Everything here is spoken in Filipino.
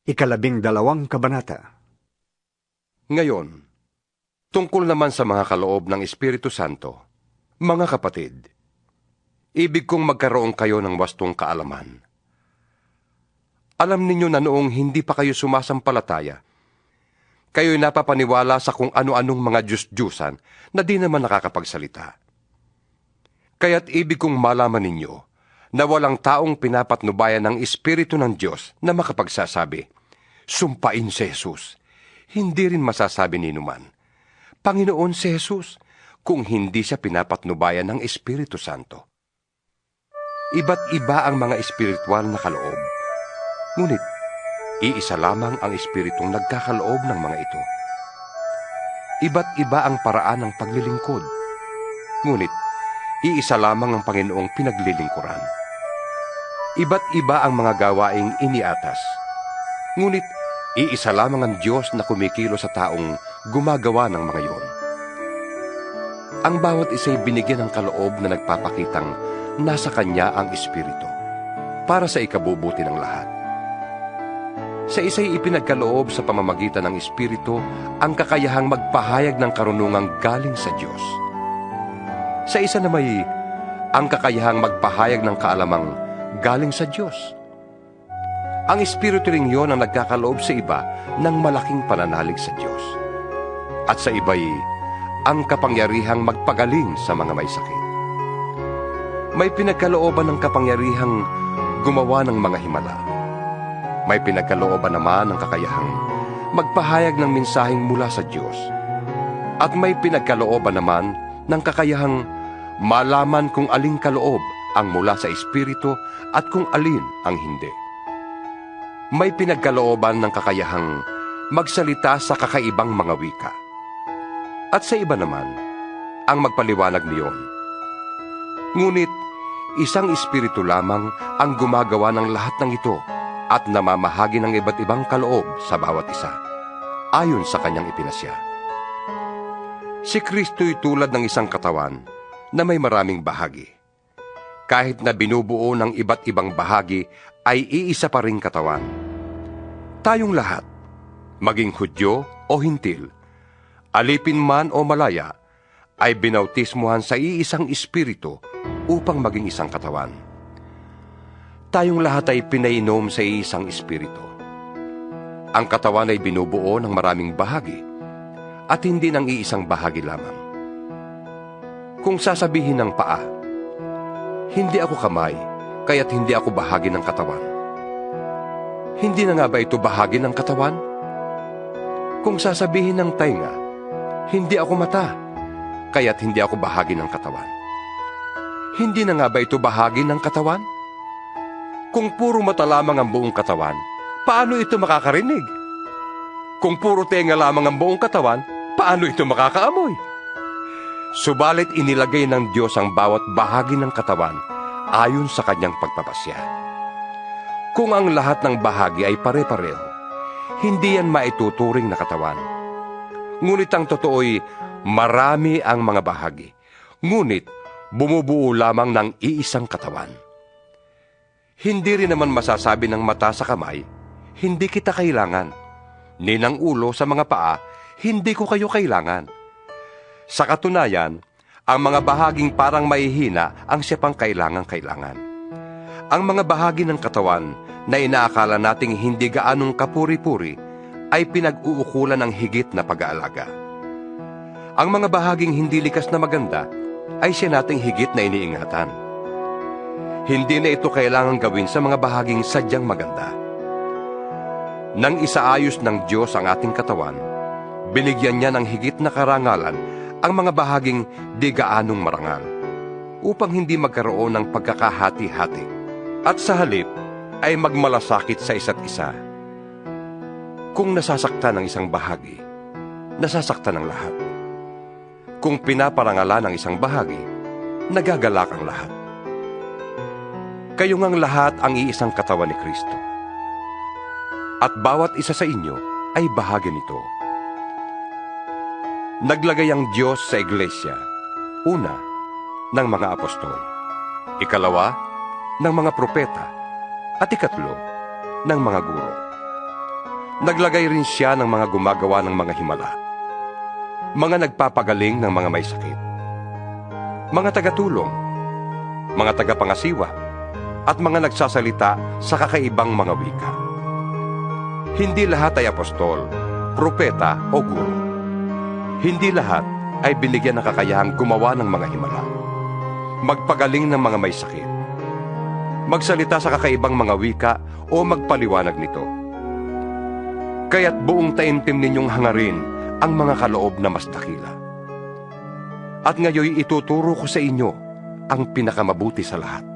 Ikalabing dalawang kabanata. Ngayon, tungkol naman sa mga kaloob ng Espiritu Santo, mga kapatid, ibig kong magkaroon kayo ng wastong kaalaman. Alam ninyo na noong hindi pa kayo sumasampalataya, kayo'y napapaniwala sa kung ano-anong mga Diyos-Diyusan na di naman nakakapagsalita. Kaya't ibig kong malaman ninyo na walang taong pinapatnubayan ng Espiritu ng Diyos na makapagsasabi, Sumpain si Jesus. Hindi rin masasabi ni Numan, Panginoon si Jesus, kung hindi siya pinapatnubayan ng Espiritu Santo. Iba't iba ang mga espiritual na kaloob. Ngunit, iisa lamang ang espiritong nagkakaloob ng mga ito. Iba't iba ang paraan ng paglilingkod. Ngunit, iisa lamang ang Panginoong pinaglilingkuran. Iba't iba ang mga gawaing iniatas. Ngunit, iisa lamang ang Diyos na kumikilo sa taong gumagawa ng mga iyon. Ang bawat isa'y binigyan ng kaloob na nagpapakitang nasa Kanya ang Espiritu para sa ikabubuti ng lahat. Sa isa'y ipinagkaloob sa pamamagitan ng Espiritu ang kakayahang magpahayag ng karunungang galing sa Diyos. Sa isa na may ang kakayahang magpahayag ng kaalamang galing sa Diyos. Ang Espiritu rin yon ang nagkakaloob sa iba ng malaking pananalig sa Diyos. At sa iba'y ang kapangyarihang magpagaling sa mga may sakit. May pinagkalooban ng kapangyarihang gumawa ng mga himala. May pinagkalooban naman ng kakayahang magpahayag ng mensaheng mula sa Diyos. At may pinagkalooban naman ng kakayahang malaman kung aling kaloob ang mula sa Espiritu at kung alin ang hindi. May pinagkalooban ng kakayahang magsalita sa kakaibang mga wika. At sa iba naman, ang magpaliwanag niyon. Ngunit, isang espiritu lamang ang gumagawa ng lahat ng ito at namamahagi ng iba't ibang kaloob sa bawat isa, ayon sa kanyang ipinasya. Si Kristo'y tulad ng isang katawan na may maraming bahagi. Kahit na binubuo ng iba't ibang bahagi, ay iisa pa ring katawan. Tayong lahat, maging Hudyo o Hintil, alipin man o malaya, ay binautismuhan sa iisang espiritu upang maging isang katawan. Tayong lahat ay pinainom sa iisang espiritu. Ang katawan ay binubuo ng maraming bahagi at hindi ng iisang bahagi lamang. Kung sasabihin ng paa, hindi ako kamay, kaya't hindi ako bahagi ng katawan. Hindi na nga ba ito bahagi ng katawan? Kung sasabihin ng tainga, hindi ako mata, kaya't hindi ako bahagi ng katawan. Hindi na nga ba ito bahagi ng katawan? Kung puro mata lamang ang buong katawan, paano ito makakarinig? Kung puro tenga lamang ang buong katawan, paano ito makakaamoy? Subalit inilagay ng Diyos ang bawat bahagi ng katawan ayon sa kanyang pagpapasya. Kung ang lahat ng bahagi ay pare-pareho, hindi yan maituturing na katawan. Ngunit ang totoo'y marami ang mga bahagi. Ngunit bumubuo lamang ng iisang katawan. Hindi rin naman masasabi ng mata sa kamay, hindi kita kailangan. Ni ng ulo sa mga paa, hindi ko kayo kailangan. Sa katunayan, ang mga bahaging parang mahihina ang siya pang kailangan-kailangan. Ang mga bahagi ng katawan na inaakala nating hindi gaanong kapuri-puri ay pinag-uukulan ng higit na pag-aalaga. Ang mga bahaging hindi likas na maganda ay siya nating higit na iniingatan. Hindi na ito kailangan gawin sa mga bahaging sadyang maganda. Nang isaayos ng Diyos ang ating katawan, binigyan niya ng higit na karangalan ang mga bahaging di gaanong marangal upang hindi magkaroon ng pagkakahati-hati at sa halip ay magmalasakit sa isa't isa. Kung nasasaktan ng isang bahagi, nasasaktan ang lahat. Kung pinaparangalan ng isang bahagi, nagagalak ang lahat. Kayo ngang lahat ang iisang katawan ni Kristo. At bawat isa sa inyo ay bahagi nito. Naglagay ang Diyos sa iglesia, una, ng mga apostol, ikalawa, ng mga propeta, at ikatlo, ng mga guro. Naglagay rin siya ng mga gumagawa ng mga himala, mga nagpapagaling ng mga may sakit, mga tagatulong, mga tagapangasiwa, at mga nagsasalita sa kakaibang mga wika. Hindi lahat ay apostol, propeta o guro. Hindi lahat ay binigyan ng kakayahang gumawa ng mga himala, magpagaling ng mga may sakit, magsalita sa kakaibang mga wika o magpaliwanag nito. Kaya't buong taimtim ninyong hangarin ang mga kaloob na mas dakila. At ngayoy ituturo ko sa inyo ang pinakamabuti sa lahat.